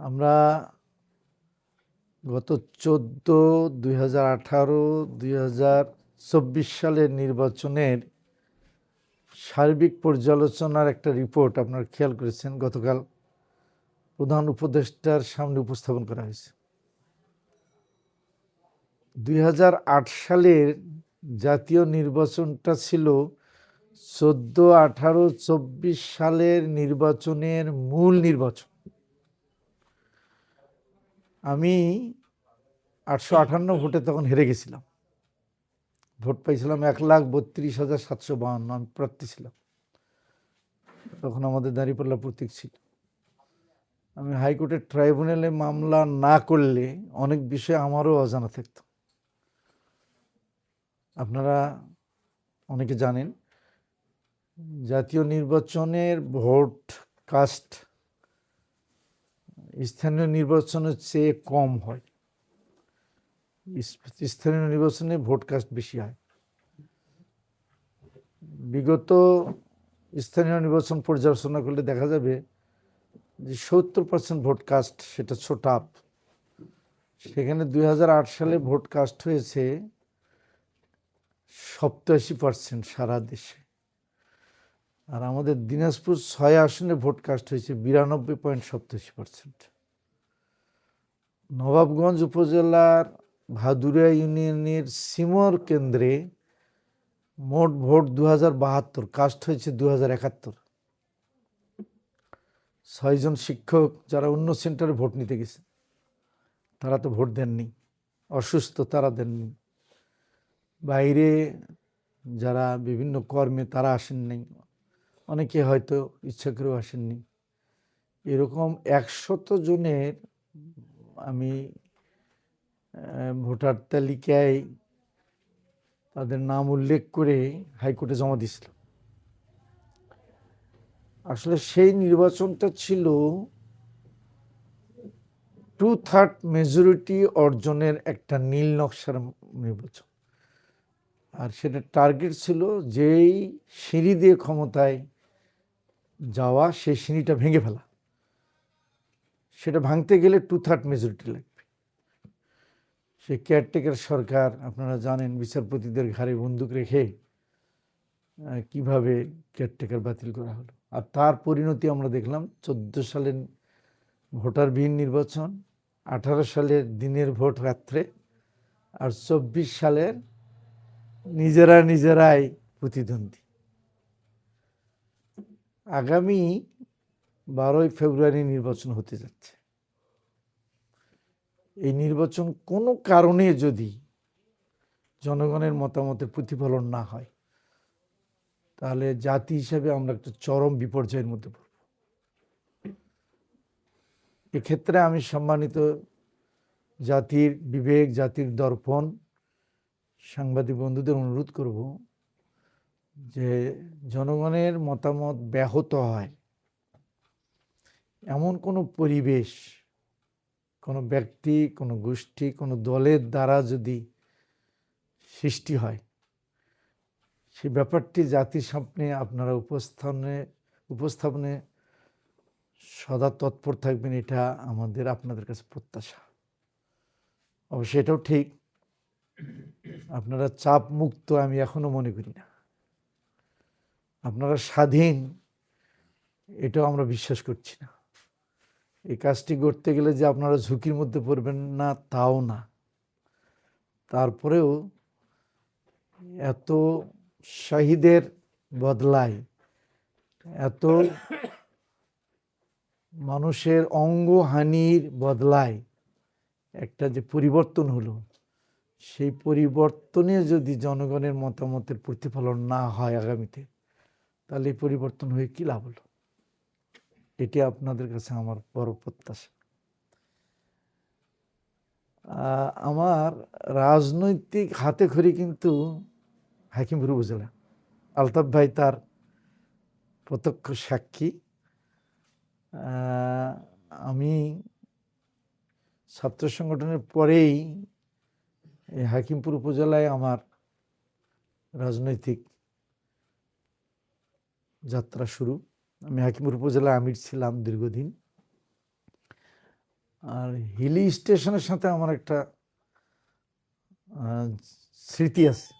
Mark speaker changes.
Speaker 1: আমরা গত চোদ্দ দুই হাজার আঠারো, দুই হাজার চব্বিশ সালের নির্বাচনের সার্বিক পর্যালোচনার একটা রিপোর্ট আপনারা খেয়াল করেছেন, গতকাল প্রধান উপদেষ্টার সামনে উপস্থাপন করা হয়েছে। দুই হাজার আট সালের জাতীয় নির্বাচনটা ছিল চোদ্দ আঠারো চব্বিশ সালের নির্বাচনের মূল নির্বাচন। আমি আটশো আটান্ন ভোটে তখন হেরে গেছিলাম। ভোট পাইছিলাম এক লাখ বত্রিশ হাজার সাতশো বাহান্ন আমি প্রার্থী ছিলাম। তখন আমাদের দাঁড়িপাল্লা প্রতীক ছিল। আমি হাইকোর্টের ট্রাইব্যুনালে মামলা না করলে অনেক বিষয় আমারও অজানা থাকতো। আপনারা অনেকে জানেন জাতীয় নির্বাচনের ভোট কাস্ট স্থানীয় নির্বাচনের চেয়ে কম হয়। স্থানীয় নির্বাচনে ভোট কাস্ট বেশি হয়। বিগত স্থানীয় নির্বাচন পর্যালোচনা করলে দেখা যাবে যে সত্তর পার্সেন্ট ভোট কাস্ট সেটা ছোট আপ। সেখানে দু হাজার আট সালে ভোট কাস্ট হয়েছে সপ্তাশি পার্সেন্ট সারা দেশে। আর আমাদের দিনাজপুর ছয় আসনে ভোট কাস্ট হয়েছে, বিরানব্বই পয়েন্ট সপ্তাশি পার্সেন্ট নবাবগঞ্জ উপজেলার ভাদুরিয়া ইউনিয়নের সিমর কেন্দ্রে মোট ভোট দু বাহাত্তর কাস্ট হয়েছে দু হাজার একাত্তর। ছয়জন শিক্ষক যারা অন্য সেন্টারে ভোট নিতে গেছে, তারা তো ভোট দেননি, অসুস্থ তারা দেননি। বাইরে যারা বিভিন্ন কর্মে তারা আসেননি অনেকে হয়তো ইচ্ছা করেও আসেননি। এরকম একশত জনের আমি ভোটার তালিকায় তাদের নাম উল্লেখ করে হাইকোর্টে জমা দিয়েছিল আসলে সেই নির্বাচনটা ছিল টু থার্ড মেজরিটি অর্জনের একটা নীল নকশার নির্বাচন। আর সেটা টার্গেট ছিল যেই সিঁড়ি দিয়ে ক্ষমতায় যাওয়া, সেই সিঁড়িটা ভেঙে ফেলা। সেটা ভাঙতে গেলে টু থার্ড মেজরিটি লাগবে। সে কেয়ারটেকার সরকার, আপনারা জানেন, বিচারপতিদের ঘাড়ে বন্দুক রেখে কীভাবে কেয়ারটেকার বাতিল করা হলো। আর তার পরিণতি আমরা দেখলাম চোদ্দ সালের ভোটারবিহীন নির্বাচন, আঠারো সালের দিনের ভোট রাত্রে, আর চব্বিশ সালের নিজেরা নিজেরাই প্রতিদ্বন্দ্বী। আগামী বারোই ফেব্রুয়ারি নির্বাচন হতে যাচ্ছে। এই নির্বাচন কোনো কারণে যদি জনগণের মতামতের প্রতিফলন না হয়, তাহলে জাতি হিসাবে আমরা একটা চরম বিপর্যয়ের মধ্যে পড়ব। এক্ষেত্রে আমি সম্মানিত জাতির বিবেক, জাতির দর্পণ সাংবাদিক বন্ধুদের অনুরোধ করব যে জনগণের মতামত ব্যাহত হয়। এমন কোনো পরিবেশ, কোনো ব্যক্তি, কোনো গোষ্ঠী, কোনো দলের দ্বারা যদি সৃষ্টি হয় সেই ব্যাপারটি জাতির সামনে আপনারা উপস্থানে, উপস্থাপনে সদা তৎপর থাকবেন, এটা আমাদের, আপনাদের কাছে প্রত্যাশা। অবশ্য এটাও ঠিক, আপনারা চাপ মুক্ত আমি এখনও মনে করি না। আপনারা স্বাধীন, এটাও আমরা বিশ্বাস করছি না। এই কাজটি করতে গেলে যে আপনারা ঝুঁকির মধ্যে পড়বেন না, তাও না। তারপরেও এত শাহিদের বদলায়, এত মানুষের অঙ্গহানির বদলায় একটা যে পরিবর্তন হলো, সেই পরিবর্তনে যদি জনগণের মতামতের প্রতিফলন না হয় আগামীতে তাহলে এই পরিবর্তন হয়ে কী লাভ হলো? এটি আপনাদের কাছে আমার বড় প্রত্যাশা। আমার রাজনৈতিক হাতে খড়ি কিন্তু হাকিমপুর উপজেলা আলতাফ ভাই তার প্রত্যক্ষ সাক্ষী। আমি ছাত্র সংগঠনের পরেই হাকিমপুর উপজেলায় আমার রাজনৈতিক যাত্রা শুরু। আমি হাকিমপুর উপজেলা আমির ছিলাম দীর্ঘদিন। আর হিলি স্টেশনের সাথে আমার একটা স্মৃতি আছে।